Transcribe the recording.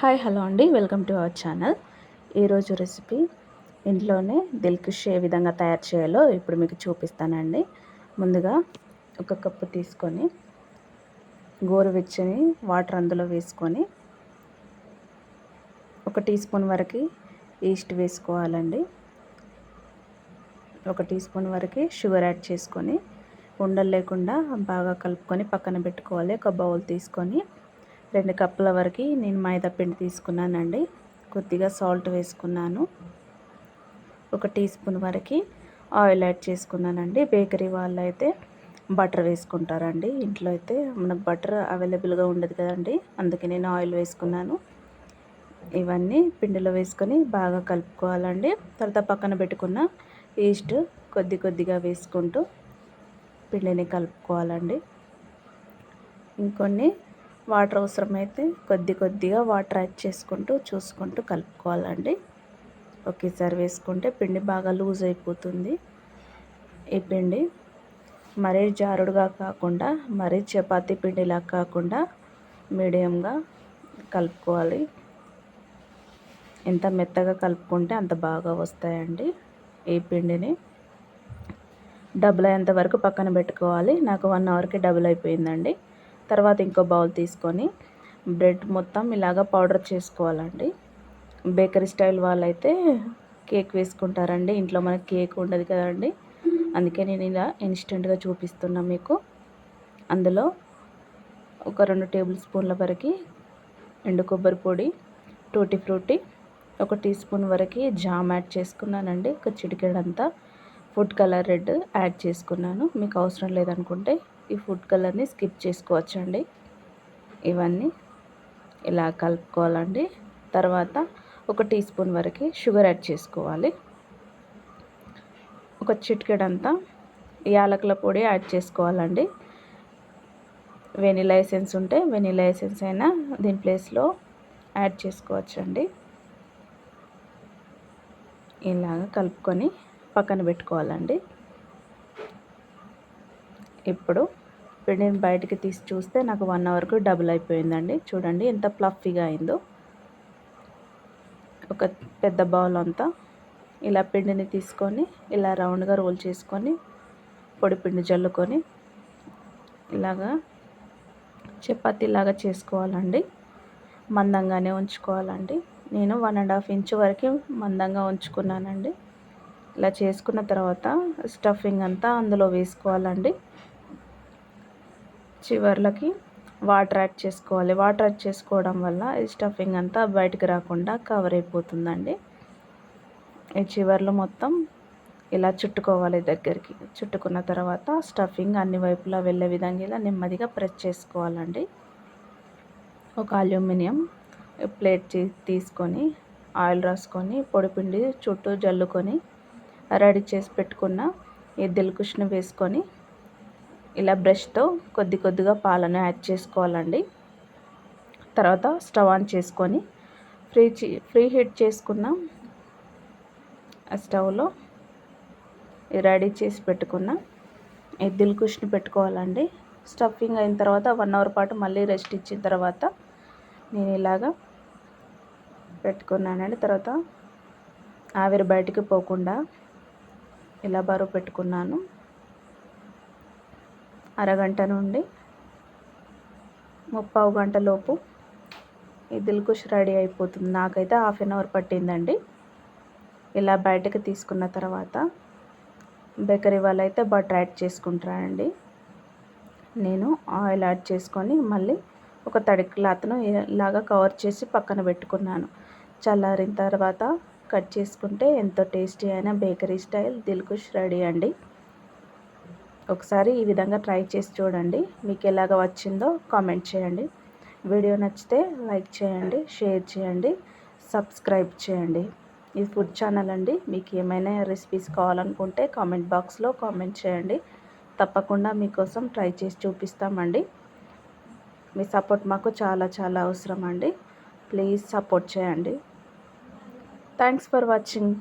Hi hello అండి. Welcome to our channel. ఈరోజు recipe ఇంట్లోనే దిల్కుష్ ఏ విధంగా తయారు చేయాలో ఇప్పుడు మీకు చూపిస్తానండి. ముందుగా ఒక కప్పు తీసుకొని గోరువెచ్చని వాటర్ అందులో వేసుకొని ఒక టీ స్పూన్ వరకు ఈస్ట్ వేసుకోవాలండి. ఒక టీ స్పూన్ వరకు షుగర్ యాడ్ చేసుకొని ఉండలు లేకుండా బాగా కలుపుకొని పక్కన పెట్టుకోవాలి. ఒక బౌల్ తీసుకొని రెండు కప్పుల వరకు నేను మైదా పిండి తీసుకున్నానండి. కొద్దిగా సాల్ట్ వేసుకున్నాను. ఒక టీ స్పూన్ వరకు ఆయిల్ యాడ్ చేసుకున్నానండి. బేకరీ వాళ్ళు అయితే బటర్ వేసుకుంటారండి. ఇంట్లో అయితే మనకు బటర్ అవైలబుల్గా ఉండదు కదండి. అందుకే నేను ఆయిల్ వేసుకున్నాను. ఇవన్నీ పిండిలో వేసుకొని బాగా కలుపుకోవాలండి. తర్వాత పక్కన పెట్టుకున్న ఈస్ట్ కొద్ది కొద్దిగా వేసుకుంటూ పిండిని కలుపుకోవాలండి. ఇంకొన్ని వాటర్ అవసరమైతే కొద్ది కొద్దిగా వాటర్ యాడ్ చేసుకుంటూ చూసుకుంటూ కలుపుకోవాలండి. ఒకేసారి వేసుకుంటే పిండి బాగా లూజ్ అయిపోతుంది. ఈ పిండి మరీ జారుడుగా కాకుండా మరీ చపాతీ పిండిలా కాకుండా మీడియంగా కలుపుకోవాలి. ఎంత మెత్తగా కలుపుకుంటే అంత బాగా వస్తాయండి ఈ పిండిని. డబుల్ అయ్యేంత వరకు పక్కన పెట్టుకోవాలి. నాకు వన్ అవర్కి డబుల్ అయిపోయిందండి. తర్వాత ఇంకో బౌల్ తీసుకొని బ్రెడ్ మొత్తం ఇలాగ పౌడర్ చేసుకోవాలండి. బేకరీ స్టైల్ వాళ్ళైతే కేక్ వేసుకుంటారండి. ఇంట్లో మనకి కేక్ ఉండదు కదండి. అందుకే నేను ఇలా ఇన్స్టెంట్గా చూపిస్తున్నా మీకు. అందులో ఒక రెండు టేబుల్ స్పూన్ల వరకు ఎండు కొబ్బరి పొడి టూటీ ఫ్రూటీ ఒక టీ స్పూన్ వరకు జామ్ యాడ్ చేసుకున్నానండి. ఒక చిటికెడంతా ఫుడ్ కలర్ రెడ్ యాడ్ చేసుకున్నాను. మీకు అవసరం లేదనుకుంటే ఈ ఫుడ్ కలర్ని స్కిప్ చేసుకోవచ్చండి. ఇవన్నీ ఇలా కలుపుకోవాలండి. తర్వాత ఒక టీ స్పూన్ వరకు షుగర్ యాడ్ చేసుకోవాలి. ఒక చిటికెడంతా యాలకుల పొడి యాడ్ చేసుకోవాలండి. వెనీ ఎసెన్స్ ఉంటే వెనీ ఎసెన్స్ అయినా దీని ప్లేస్లో యాడ్ చేసుకోవచ్చండి. ఇలాగ కలుపుకొని పక్కన పెట్టుకోవాలండి. ఇప్పుడు పిండిని బయటికి తీసి చూస్తే నాకు వన్ అవర్కు డబుల్ అయిపోయిందండి. చూడండి ఎంత ప్లఫీగా అయిందో. ఒక పెద్ద బౌల్ అంతా ఇలా పిండిని తీసుకొని ఇలా రౌండ్గా రోల్ చేసుకొని పొడి పిండి జల్లుకొని ఇలాగా చపాతీలాగా చేసుకోవాలండి. మందంగానే ఉంచుకోవాలండి. నేను వన్ అండ్ హాఫ్ ఇంచ్ వరకు మందంగా ఉంచుకున్నానండి. ఇలా చేసుకున్న తర్వాత స్టఫింగ్ అంతా అందులో వేసుకోవాలండి. చివర్లకి వాటర్ యాడ్ చేసుకోవాలి. వాటర్ యాడ్ చేసుకోవడం వల్ల ఈ స్టఫింగ్ అంతా బయటకు రాకుండా కవర్ అయిపోతుందండి. ఈ చివర్లు మొత్తం ఇలా చుట్టుకోవాలి దగ్గరికి. చుట్టుకున్న తర్వాత స్టఫింగ్ అన్ని వైపులా వెళ్ళే విధంగా ఇలా నెమ్మదిగా ప్రెస్ చేసుకోవాలండి. ఒక అల్యూమినియం ప్లేట్ తీసుకొని ఆయిల్ రాసుకొని పొడిపిండి చుట్టూ జల్లుకొని రెడీ చేసి పెట్టుకున్న ఈ దిల్కుష్ని వేసుకొని ఇలా బ్రష్తో కొద్ది కొద్దిగా పాలను యాడ్ చేసుకోవాలండి. తర్వాత స్టవ్ ఆన్ చేసుకొని ఫ్రీ ఫ్రీ హీట్ చేసుకున్న స్టవ్లో రెడీ చేసి పెట్టుకున్న ఎద్దుల దిల్కుష్ని పెట్టుకోవాలండి. స్టఫింగ్ అయిన తర్వాత వన్ అవర్ పాటు మళ్ళీ రెస్ట్ ఇచ్చిన తర్వాత నేను ఇలాగా పెట్టుకున్నానండి. తర్వాత ఆవిరి బయటికి పోకుండా ఇలా బరువు పెట్టుకున్నాను. అరగంట నుండి ముప్పావు గంట లోపు ఈ దిల్కుష్ రెడీ అయిపోతుంది. నాకైతే హాఫ్ అన్ అవర్ పట్టిందండి. ఇలా బయటకు తీసుకున్న తర్వాత బేకరీ వాళ్ళు అయితే బటర్ యాడ్ చేసుకుంటారండి. నేను ఆయిల్ యాడ్ చేసుకొని మళ్ళీ ఒక తడి క్లాత్ను ఇలాగా కవర్ చేసి పక్కన పెట్టుకున్నాను. చల్లారిన తర్వాత కట్ చేసుకుంటే ఎంతో టేస్టీ అయిన బేకరీ స్టైల్ దిల్కుష్ రెడీ అండి. ఒకసారి ఈ విధంగా ట్రై చేసి చూడండి. మీకు ఎలాగ వచ్చిందో కామెంట్ చేయండి. వీడియో నచ్చితే లైక్ చేయండి షేర్ చేయండి సబ్స్క్రైబ్ చేయండి. ఇది ఫుడ్ ఛానల్ అండి. మీకు ఏమైనా రెసిపీస్ కావాలనుకుంటే కామెంట్ బాక్స్లో కామెంట్ చేయండి. తప్పకుండా మీకోసం ట్రై చేసి చూపిస్తామండి. మీ సపోర్ట్ మాకు చాలా చాలా అవసరం అండి. ప్లీజ్ సపోర్ట్ చేయండి. Thanks for watching.